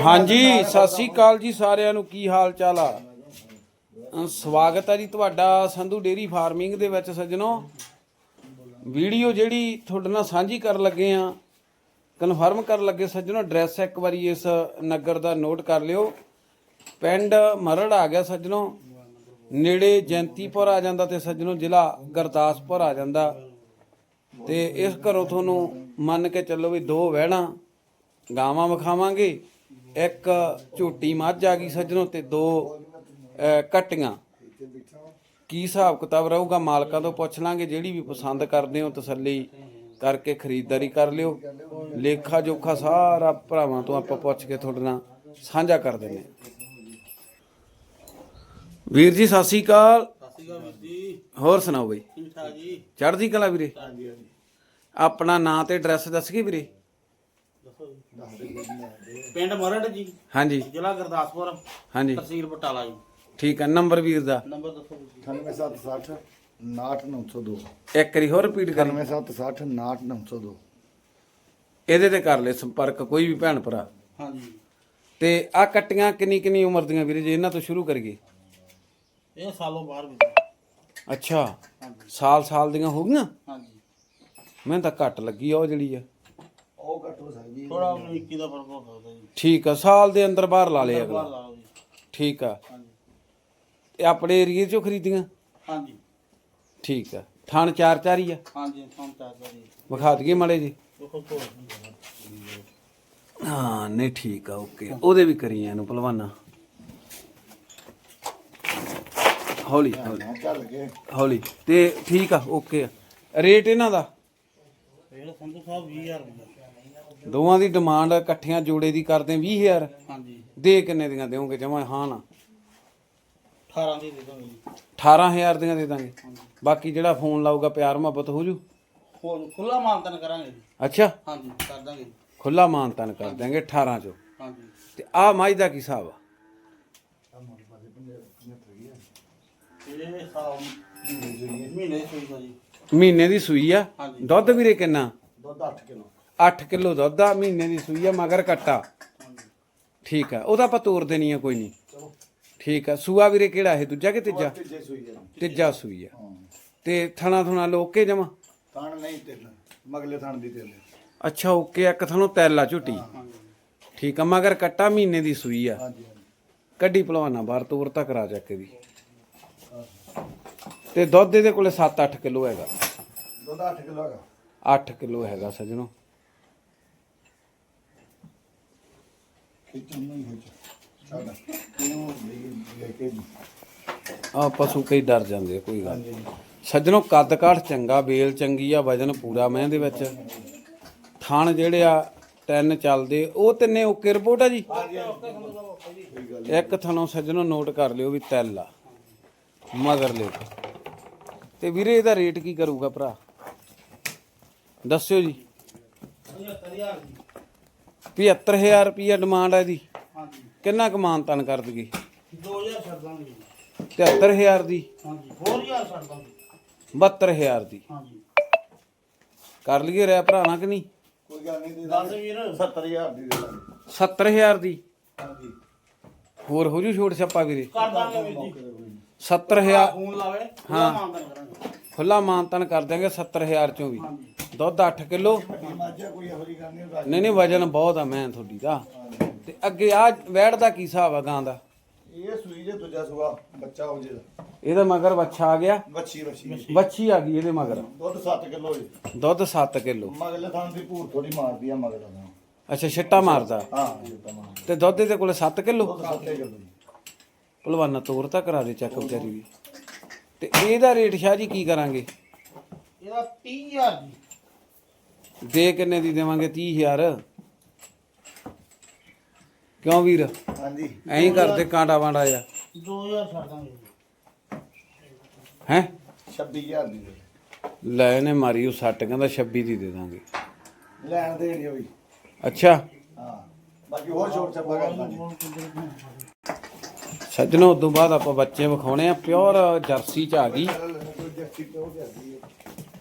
ਹਾਂਜੀ ਸਤਿ ਸ੍ਰੀ ਅਕਾਲ ਜੀ। ਸਾਰਿਆਂ ਨੂੰ ਕੀ ਹਾਲ ਚਾਲ ਆ? ਅ, ਸਵਾਗਤ ਹੈ ਜੀ ਤੁਹਾਡਾ ਸੰਧੂ ਡੇਰੀ ਫਾਰਮਿੰਗ ਦੇ ਵਿੱਚ ਸੱਜਣੋ। ਵੀਡੀਓ ਜਿਹੜੀ ਤੁਹਾਡੇ ਨਾਲ ਸਾਂਝੀ ਕਰਨ ਲੱਗੇ ਆ ਕਨਫਰਮ ਕਰਨ ਲੱਗੇ ਸੱਜਣੋ ਐਡਰੈਸ ਇੱਕ ਵਾਰੀ ਇਸ ਨਗਰ ਦਾ ਨੋਟ ਕਰ ਲਿਓ। ਪਿੰਡ ਮਰੜ ਆ ਗਿਆ ਸੱਜਣੋ। ਨੇੜੇ ਜੈਂਤੀਪੁਰ ਆ ਜਾਂਦਾ ਤੇ ਸੱਜਣੋ ਜ਼ਿਲ੍ਹਾ ਗੁਰਦਾਸਪੁਰ ਆ ਜਾਂਦਾ। ਤੇ ਇਸ ਘਰੋਂ ਤੁਹਾਨੂੰ ਮੰਨ ਕੇ ਚੱਲੋ ਵੀ ਦੋ ਵਹਿਣਾ ਗਾਵਾਂ ਵਿਖਾਵਾਂਗੇ। ਇੱਕ ਝੋਟੀ ਮੱਝ ਆ ਗਈ ਸੱਜਣੋ ਤੇ ਦੋ ਕੱਟੀਆਂ। ਕੀ ਹਿਸਾਬ ਕਿਤਾਬ ਰਹੂਗਾ? ਮਾਲਕਾਂ ਤੋਂ ਪੁੱਛ ਲਾਂਗੇ। ਜਿਹੜੀ ਵੀ ਪਸੰਦ ਕਰਦੇ ਹੋ ਤਸੱਲੀ ਕਰਕੇ ਖਰੀਦਦਾਰੀ ਕਰ ਲਿਓ। ਲੇਖਾ ਜੋਖਾ ਸਾਰਾ ਭਰਾਵਾਂ ਤੋਂ ਆਪਾਂ ਪੁੱਛ ਕੇ ਤੁਹਾਡੇ ਨਾਲ ਸਾਂਝਾ ਕਰ ਦਿੰਦੇ ਵੀਰ ਜੀ ਸਤਿ ਸ੍ਰੀ ਅਕਾਲ। ਵੀਰ ਹੋਰ ਸੁਣਾਓ ਬਈ? ਚੜ੍ਹਦੀ ਕਲਾ ਵੀਰੇ? ਆਪਣਾ ਨਾਂ ਤੇ ਐਡਰੈਸ ਵੀਰੇ ਦੱਸੋ ਜੀ ਪਿੰਡ ਮਰੜ ਜੀ? ਹਾਂਜੀ। ਜ਼ਿਲ੍ਹਾ ਗੁਰਦਾਸਪੁਰ ਹਾਂਜੀ। ਤਹਿਸੀਲ ਬਟਾਲਾ ਜੀ। ਠੀਕ ਹੈ ਨੰਬਰ ਵੀਰ ਦਾ। ਨੰਬਰ ਦੱਸੋ ਜੀ। 9760 98902 ਇੱਕ ਵਾਰੀ ਹੋਰ ਰਿਪੀਟ ਕਰ। 9760 98902 ਇਹਦੇ ਤੇ ਕਰ ਲੈ ਸੰਪਰਕ ਕੋਈ ਵੀ ਭੈਣ ਭਰਾ। ਹਾਂਜੀ। ਤੇ ਆ ਕੱਟੀਆਂ ਕਿੰਨੀ ਕਿੰਨੀ ਉਮਰ ਦੀਆਂ ਵੀਰੇ ਜੇ ਇਹਨਾਂ ਤੋਂ ਸ਼ੁਰੂ ਕਰੀਏ? ਇਹ ਸਾਲੋਂ ਬਾਹਰ ਜੀ ਅੱਛਾ। ਹਾਂਜੀ। ਸਾਲ ਸਾਲ ਦੀਆਂ ਹੋ ਗਈਆਂ? ਹਾਂਜੀ। ਮੈਨੂੰ ਤਾਂ ਘੱਟ ਲੱਗੀ ਆ ਉਹ ਜਿਹੜੀ ਆ। ਉਹ ਘੱਟ ਹੋ ਸਕਦੀ ਥੋੜਾ 21 ਦਾ ਫ਼ਰਕ ਹੋ ਸਕਦਾ ਜੀ। ਠੀਕ ਆ ਸਾਲ ਦੇ ਅੰਦਰ ਬਾਹਰ ਲਾ ਲਏ ਬਾਹਰ ਅਗਲਾ। ਲਾ ਲਓ ਜੀ। ਠੀਕ ਆ। ਹਾਂਜੀ। ਤੇ ਆਪਣੇ ਏਰੀਏ ਚੋਂ ਖਰੀਦੀਆਂ? ਹਾਂਜੀ। ਠੀਕ ਆ। ਥਣ ਚਾਰ ਚਾਰ ਹੀ ਆ? ਹਾਂਜੀ ਤੁਹਾਨੂੰ ਜੀ ਵਿਖਾ ਦਈਏ ਮਾੜੇ ਜੀ। ਦੇਖੋ ਤੋਂ ਹਾਂ ਨਹੀਂ ਠੀਕ ਆ ਓਕੇ। ਉਹਦੇ ਵੀ ਕਰੀਆਂ ਇਹਨੂੰ ਪਹਿਲਵਾਨਾ। ਹੌਲੀ ਹੌਲੀ। ਚੱਲ ਕੇ। ਹੌਲੀ। ਤੇ ਠੀਕ ਆ ਓਕੇ ਆ। ਰੇਟ ਇਹਨਾਂ ਦਾ? ਇਹ ਸੰਧੂ ਸਾਹਿਬ 20000 ਰੁਪਏ। ਦੋਵਾਂ ਦੀ ਡਿਮਾਂਡ ਇਕੱਠੀਆਂ ਜੋੜੇ ਦੀ ਕਰਦੇ 20000 ਹਾਂਜੀ। ਦੇ ਕਿੰਨੇ ਦੀਆਂ ਦੇਵੋਗੇ ਜਮਾ ਹਾਂ ਨਾ। 18 ਦੀ ਦੇ ਦਾਂਗੇ। ਜੀ 18000 ਦੀਆਂ ਦੇ ਦਾਂਗੇ। ਬਾਕੀ ਜਿਹੜਾ ਫੋਨ ਲਾਊਗਾ ਪਿਆਰ ਮੁਹੱਬਤ ਹੋ ਜੂ? ਹੋਰ ਖੁੱਲਾ ਮਾਨਤਨ ਕਰਾਂਗੇ ਜੀ। ਅੱਛਾ। ਹਾਂਜੀ ਕਰ ਦਾਂਗੇ ਜੀ। ਖੁੱਲਾ ਮਾਨਤਨ ਕਰ ਦਾਂਗੇ 18 ਚੋਂ। ਹਾਂਜੀ। ਤੇ ਆਹ ਮਾਈ ਦਾ ਕੀ ਹਿਸਾਬ ਆ? ਇਹ ਸਾਲ ਮਹੀਨੇ ਦੀ ਸੂਈ ਦਾ ਜੀ। ਮਹੀਨੇ ਦੀ ਸੂਈ ਆ। ਹਾਂਜੀ। ਦੁੱਧ ਵੀਰੇ ਕਿੰਨਾ? ਦੁੱਧ 8 ਕਿਲੋ। 8 ਕਿਲੋ ਦੁੱਧ ਆ ਮਹੀਨੇ ਦੀ ਸੂਈ ਆ ਮਗਰ ਕੱਟਾ। ਠੀਕ ਆ ਉਹਦਾ ਆਪਾਂ ਤੋਰ ਦੇਣੀ ਆ ਕੋਈ ਨਹੀਂ। ਠੀਕ ਆ ਸੂਆ ਵੀਰੇ ਕਿਹੜਾ ਇਹ ਦੂਜਾ ਕਿ ਤੀਜਾ? ਤੀਜੇ ਸੂਈ ਹੈ ਤੀਜਾ ਸੂਈ ਆ। ਤੇ ਥਣਾ ਥੁਣਾ ਲੋਕੇ ਜਮਾ? ਥਣ ਨਹੀਂ ਤਿੰਨ। ਮਗਲੇ ਥਣ ਦੀ ਤਿੰਨ। ਅੱਛਾ ਓਕੇ ਇੱਕ ਥਣੋਂ ਤੈਲਾ ਝੁੱਟੀ। ਠੀਕ ਆ ਮਗਰ ਕੱਟਾ ਮਹੀਨੇ ਦੀ ਸੂਈ ਆ। ਕੱਢੀ ਭਲਵਾਨਾ ਬਾਹਰ ਤੋਰ ਤਾਂ ਕਰਾ ਚੱਕ ਦੀ ਤੇ ਦੁੱਧ ਇਹਦੇ ਕੋਲੇ 7-8 ਕਿਲੋ ਹੈਗਾ। ਦੁੱਧ 8 ਕਿਲੋ ਹੈਗਾ। 8 ਕਿਲੋ ਹੈਗਾ ਸਜਣੋ। ਖਿੱਚਣ ਨਹੀਂ ਖਿੱਚ ਸਾਡਾ ਇਹਨੂੰ ਲੈ ਕੇ ਆ ਪਸ਼ੂ ਕਈ ਡਰ ਜਾਂਦੇ ਆ, ਕੋਈ ਗੱਲ ਹਾਂਜੀ ਸੱਜਣੋ ਕੱਦ ਕਾਠ ਚੰਗਾ ਬੇਲ ਚੰਗੀ ਆ ਵਜਨ ਪੂਰਾ ਮੈਂ ਦੇ ਵਿੱਚ। ਥਣ ਜਿਹੜੇ ਆ ਤਿੰਨ ਚੱਲਦੇ। ਉਹ ਤਿੰਨੇ ਓਕੇ ਰਿਪੋਰਟ ਆ ਜੀ? ਇੱਕ ਥਣੋਂ ਸੱਜਣੋ ਨੋਟ ਕਰ ਲਿਓ ਵੀ ਤਿਲ ਆ। ਮਗਰ ਲੈ ਤੇ ਵੀਰੇ ਇਹਦਾ ਰੇਟ ਕੀ ਕਰੂਗਾ ਭਰਾ? ਦੱਸਿਓ ਜੀ 75000 ਜੀ। 75000 ਰੁਪਈਆ ਡਿਮਾਂਡ ਆ ਇਹਦੀ। ਹਾਂਜੀ। ਕਿੰਨਾ ਕਮਾਨ ਤਨ ਕਰ ਦਗੀ 2000 ਛੱਡ ਦਾਂਗੇ ਜੀ। 73000 ਦੀ। ਹਾਂਜੀ 4000 ਛੱਡ ਦਾਂਗੇ। 72000 ਦੀ। ਹਾਂਜੀ। ਕਰ ਲਈਏ ਰਹਿ ਭਰਾਣਾ ਕਿ ਨਹੀਂ? ਕੋਈ ਗੱਲ ਨਹੀਂ ਦੇ ਦੱਸ ਵੀਰ। 70000 ਦੀ ਦੇ ਦਾਂਗੇ। 70000 ਦੀ। ਹਾਂਜੀ। ਹੋਰ ਹੋ ਜੂ ਛੋਟ ਛੱਪਾ ਵੀਰੇ ਕਰ ਦਾਂਗੇ ਵੀਰ ਜੀ। 70000 ਫੋਨ ਲਾਵੇ ਹਾਂ। ਮਾਨਤਨ ਕਰਾਂਗੇ। ਖੁੱਲਾ ਮਾਨਤਨ ਕਰ ਦਿਆਂਗੇ 70000 ਚੋਂ ਵੀ। ਹਾਂਜੀ। ਦੁੱਧ 8 ਕਿਲੋ। ਮਾਝਾ ਕੋਈ ਇਹੋ ਜਿਹੀ ਗੱਲ ਨਹੀਂ ਨਹੀਂ ਨਹੀਂ ਵਜਨ ਬਹੁਤ ਆ ਮੈਂ ਤੁਹਾਡੀ ਦਾ। ਤੇ ਅੱਗੇ ਆ ਵੈੜ ਦਾ ਕੀ ਹਿਸਾਬ ਆ ਗਾਂ ਦਾ? ਇਹ ਸੂਈ ਜੇ ਦੂਜਾ ਸੂਆ ਬੱਚਾ ਹੋ ਜੇ। ਇਹਦਾ ਮਗਰ ਬੱਚਾ ਆ ਗਿਆ। ਬੱਚੀ ਬੱਚੀ ਬੱਚੀ ਆ ਗਈ ਇਹਦੇ ਮਗਰ। ਦੁੱਧ 7 ਕਿਲੋ ਜੀ। ਦੁੱਧ 7 ਕਿਲੋ। ਮਗਲੇ ਥਾਂ ਦੀ ਭੂਰ ਥੋੜੀ ਮਾਰਦੀ ਆ ਮਗਲੇ ਥਾਂ। ਅੱਛਾ ਛਿੱਟਾ ਮਾਰਦਾ। ਹਾਂ ਤੇ ਦੁੱਧ ਇਹਦੇ ਕੋਲੇ 7 ਕਿਲੋ? ਦੁੱਧ 7 ਕਿਲੋ। ਜੀ ਭਲਵਾਨਾ ਤੋਰ ਤਾਂ ਕਰਾ ਦੇ ਚੈੱਕ ਵਿਚਾਰੀ ਵੀ। ਤੇ ਇਹਦਾ ਰੇਟ ਸ਼ਾਹ ਜੀ ਕੀ ਕਰਾਂਗੇ? ਇਹਦਾ 30000 ਜੀ। ਦੇ ਕਿੰਨੇ ਦੀ ਦੇਵਾਂਗੇ? 30000 ਕਿਉਂ ਵੀਰ? ਹਾਂਜੀ। ਐਂ ਹੀ ਕਰਦੇ ਕਾਂਡਾ ਵਾਂਡਾ ਆ। 2000 ਛੱਡ ਦਾਂਗੇ। ਹੈ? 26000 ਦੀ ਦੇ। ਲੈ ਇਹਨੇ ਮਾਰੀ ਉਹ ਸੱਟ ਕਹਿੰਦਾ 26 ਦੀ ਦੇ ਦਾਂਗੇ। ਲੈਣ ਦੇਣੀ ਹੋਈ ਅੱਛਾ। ਹਾਂ। ਬਾਕੀ ਹੋਰ ਛੋਟ ਛੱਪਾ ਕਰ ਦਾਂਗੇ। ਸੱਜਣੋ ਉਦੋਂ ਬਾਅਦ ਆਪਾਂ ਬੱਚੇ ਵਿਖਾਉਣੇ ਆ। ਪਿਓਰ ਜਰਸੀ ਚ ਆ ਗਈ।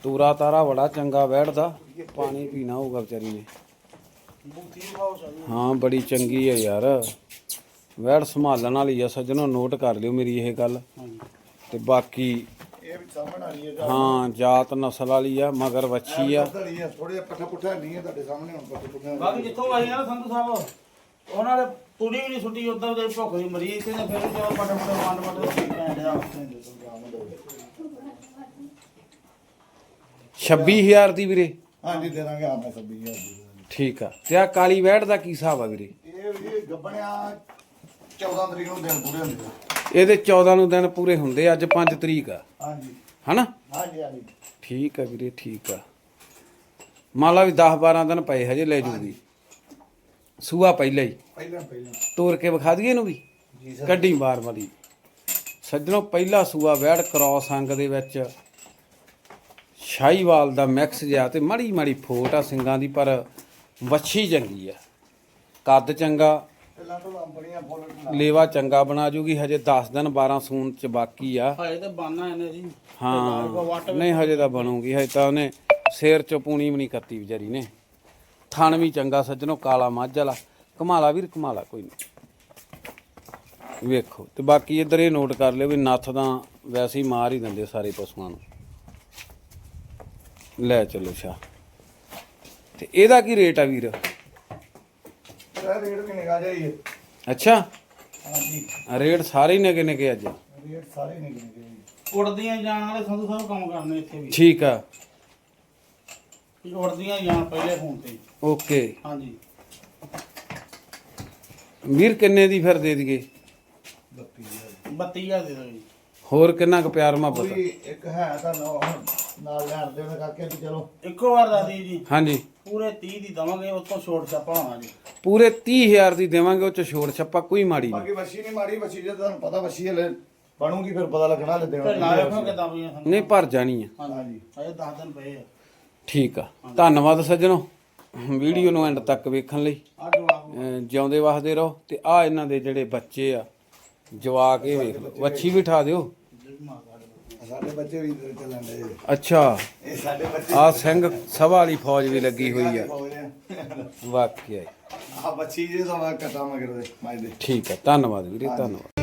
ਤੂਰਾ ਤਾਰਾ ਬੜਾ ਚੰਗਾ ਬੈਠਦਾ। ਪਾਣੀ ਪੀਣਾ ਹੋਊਗਾ ਵਿਚਾਰੀ ਨੇ। ਹਾਂ ਬੜੀ ਚੰਗੀ ਹੈ ਯਾਰ। ਵੈੜ ਸੰਭਾਲਣ ਵਾਲੀ ਆ ਸੱਜਣੋ ਨੋਟ ਕਰ ਲਿਓ ਮੇਰੀ ਇਹ ਗੱਲ। ਤੇ ਬਾਕੀ ਇਹ ਵੀ ਸਾਹਮਣੇ ਵਾਲੀ ਹੈ ਹਾਂ ਜਾਤ ਨਸਲ ਵਾਲੀ ਆ ਮਗਰ ਵੱਛੀ ਆ। ਥੋੜੇ ਪੱਠਾ ਪੁੱਠਾ ਨਹੀਂ ਹੈ ਤੁਹਾਡੇ ਸਾਹਮਣੇ ਹੁਣ ਪੱਠਾ ਪੁੱਠਾ। ਬਾਕੀ ਜਿੱਥੋਂ ਆਏ ਆ ਸੰਧੂ ਸਾਹਿਬ ਉਹਨਾਂ ਨੇ ਤੂੜੀ ਵੀ ਨਹੀਂ ਸੁੱਟੀ ਉਦੋਂ ਦੇ ਭੁੱਖ ਦੀ ਮਰੀ ਇੱਥੇ ਨੇ ਫਿਰ ਜਦੋਂ ਪਟੇ ਪਟੇ ਵੰਡ ਵੰਡ ਕੇ ਪੈਣ ਡਿਆ 26000 ਦੀ ਵੀਰੇ। ਹਾਂਜੀ ਦੇ ਦਾਂਗੇ ਆਪਾਂ ਸਭ ਹੀ ਇਹ ਠੀਕ ਆ। ਤੇ ਆ ਕਾਲੀ ਵੈੜ ਦਾ ਕੀ ਹਿਸਾਬ ਆ ਵੀਰੇ? ਇਹ ਗੱਬਣਿਆ 14 ਤਰੀਕ ਨੂੰ ਦਿਨ ਪੂਰੇ ਹੁੰਦੇ ਆ। ਇਹਦੇ 14 ਨੂੰ ਦਿਨ ਪੂਰੇ ਹੁੰਦੇ ਅੱਜ 5 ਤਰੀਕ ਆ। ਹਾਂਜੀ। ਹਨਾ? ਹਾਂਜੀ ਹਾਂਜੀ। ਠੀਕ ਆ ਵੀਰੇ ਠੀਕ ਆ। ਮੰਨ ਲਾ ਵੀ 10 12 ਦਿਨ ਪਏ ਹਜੇ ਲੈ ਜੂਗੀ ਸੂਆ ਪਹਿਲਾਂ ਹੀ। ਪਹਿਲਾਂ ਪਹਿਲਾਂ। ਤੋੜ ਕੇ ਵਿਖਾ ਦਈਏ ਇਹਨੂੰ ਵੀ? ਜੀ ਸਰ। ਕੱਢੀ ਬਾਰ ਵਾਲੀ। ਸੱਜਣੋ ਪਹਿਲਾ ਸੂਆ ਵੈੜ ਕ੍ਰਾਸ ਅੰਗ ਦੇ ਵਿੱਚ। ਸ਼ਾਹੀਵਾਲ ਦਾ ਮਿਕਸ ਜਿਹਾ ਤੇ ਮੜੀ ਮੜੀ ਫੋਟ ਆ ਸਿੰਘਾਂ ਦੀ ਪਰ ਵੱਛੀ ਚੰਗੀ ਆ। ਕੱਦ ਚੰਗਾ ਲੇਵਾ ਚੰਗਾ ਬਣਾ ਜੂਗੀ ਹਜੇ 10 ਦਿਨ 12 ਸੂਨ ਚ ਬਾਕੀ ਆ। ਹਾਏ ਤੇ ਬਾਨਾ ਇਹਨੇ ਜੀ। ਹਾਂ ਨਹੀਂ ਹਜੇ ਤਾਂ ਬਣੂਗੀ ਹਜੇ ਤਾਂ ਉਹਨੇ ਸਿਰ ਚ ਪੂਣੀ ਵੀ ਨਹੀਂ ਕੱਤੀ ਵਿਚਾਰੀ ਨੇ। ਥਣ ਵੀ ਚੰਗਾ ਸੱਜਣੋ ਕਾਲਾ ਮੱਝ ਵਾਲਾ। ਕਮਾਲਾ ਵੀਰ ਕਮਾਲਾ ਕੋਈ ਨਹੀਂ। ਵੇਖੋ ਤੇ ਬਾਕੀ ਇੱਧਰ ਇਹ ਨੋਟ ਕਰ ਲਿਓ ਵੀ ਨੱਥ ਤਾਂ ਵੈਸੇ ਹੀ ਮਾਰ ਹੀ ਦਿੰਦੇ ਸਾਰੇ ਪਸ਼ੂਆਂ ਨੂੰ। ਲੈ ਚਲੋ ਸ਼ਾ ਤੇ ਇਹਦਾ ਕੀ ਰੇਟ ਆ ਵੀਰ? ਇਹ ਰੇਟ ਵੀ ਨਿਗਾ ਜਾਈਏ ਅੱਛਾ। ਹਾਂਜੀ। ਰੇਟ ਸਾਰੇ ਹੀ ਨੇਗੇ ਨੇਗੇ ਅੱਜ। ਰੇਟ ਸਾਰੇ ਨਿਕਲ ਗਏ ਉੜਦੀਆਂ ਜਾਣ ਵਾਲੇ ਸੰਧੂ ਸਾਹਿਬ ਕੰਮ ਕਰਨੇ ਇੱਥੇ ਵੀ। ਠੀਕ ਆ। ਵੀ ਉੜਦੀਆਂ ਜਾਣ ਪਹਿਲੇ ਫੋਨ ਤੇ। ਓਕੇ। ਹਾਂਜੀ। ਵੀਰ ਕਿੰਨੇ ਦੀ ਫਿਰ ਦੇ ਦਈਏ? 32000 ਦੇ ਦਿਓ ਜੀ। ਹੋਰ ਕਿੰਨਾ ਕੁ ਪਿਆਰ ਮੁਹੱਬਤ ਕੋਈ ਇੱਕ ਹੈ ਤਾਂ ਨਾ- ਨਾਲ ਲੈਣ ਦੇ ਕਰਕੇ ਵੀ ਚਲੋ। ਇੱਕੋ ਵਾਰ ਦੱਸ ਦਿਓ ਜੀ। ਹਾਂਜੀ। ਪੂਰੇ 30 ਦੀ ਦਵਾਂਗੇ ਉਸ ਤੋਂ ਛੋਟ ਛਾਪਾ ਹੋਣਾ ਜੀ। ਪੂਰੇ 30000 ਦੀ ਦੇਵਾਂਗੇ ਉਹ ਚ ਛੋੜ ਛੱਪਾ ਕੋਈ ਮਾੜੀ ਨਹੀਂ। ਬਾਕੀ ਵੱਛੀ ਨਹੀਂ ਮਾਰੀ ਵੱਛੀ ਜੇ ਤੁਹਾਨੂੰ ਪਤਾ ਵੱਛੀ ਹਲੇ ਬਣੂਗੀ ਫਿਰ ਪਤਾ ਲੱਗਣਾ ਲੈ ਫਿਰ ਦੇਣਾ ਨਾ ਵੇਖੋ ਕਿਦਾਂ ਵੀ ਆ ਸਾਨੂੰ। ਨਹੀਂ ਭਰ ਜਾਣੀ ਆ। ਹਾਂਜੀ। ਅਜੇ 10 ਦਿਨ ਪਏ ਆ। ਠੀਕ ਆ। ਧੰਨਵਾਦ ਸੱਜਣੋ ਵੀਡੀਓ ਨੂੰ ਐਂਡ ਤੱਕ ਵੇਖਣ ਲਈ। ਆ ਜਵਾਬ। ਅਹ ਜਿਉਂਦੇ ਵਸਦੇ ਰਹੋ ਤੇ ਆ ਇਹਨਾਂ ਦੇ ਜਿਹੜੇ ਬੱਚੇ ਆ ਜਵਾਕ ਇਹ ਵੇਖ ਲਓ। ਵੱਛੀ ਵੀ ਠਾ ਦਿਓ ਸਾਡੇ ਬੱਚੇ ਵੀ ਇੱਧਰ ਚੱਲਣ ਦੇ ਅੱਛਾ। ਇਹ ਸਾਡੇ ਬੱਚੇ ਆ ਸਿੰਘ ਸਭਾ ਵਾਲੀ ਫੌਜ ਵੀ ਲੱਗੀ ਹੋਈ ਆ। ਵਾਕਿਆ ਹੀ। ਆ ਬੱਚੀ ਜੇ ਸਵਾ ਕਟਾ ਮਗਰ ਦੇ ਮਾਜਦੇ ਠੀਕ ਆ ਧੰਨਵਾਦ ਵੀਰੇ ਧੰਨਵਾਦ।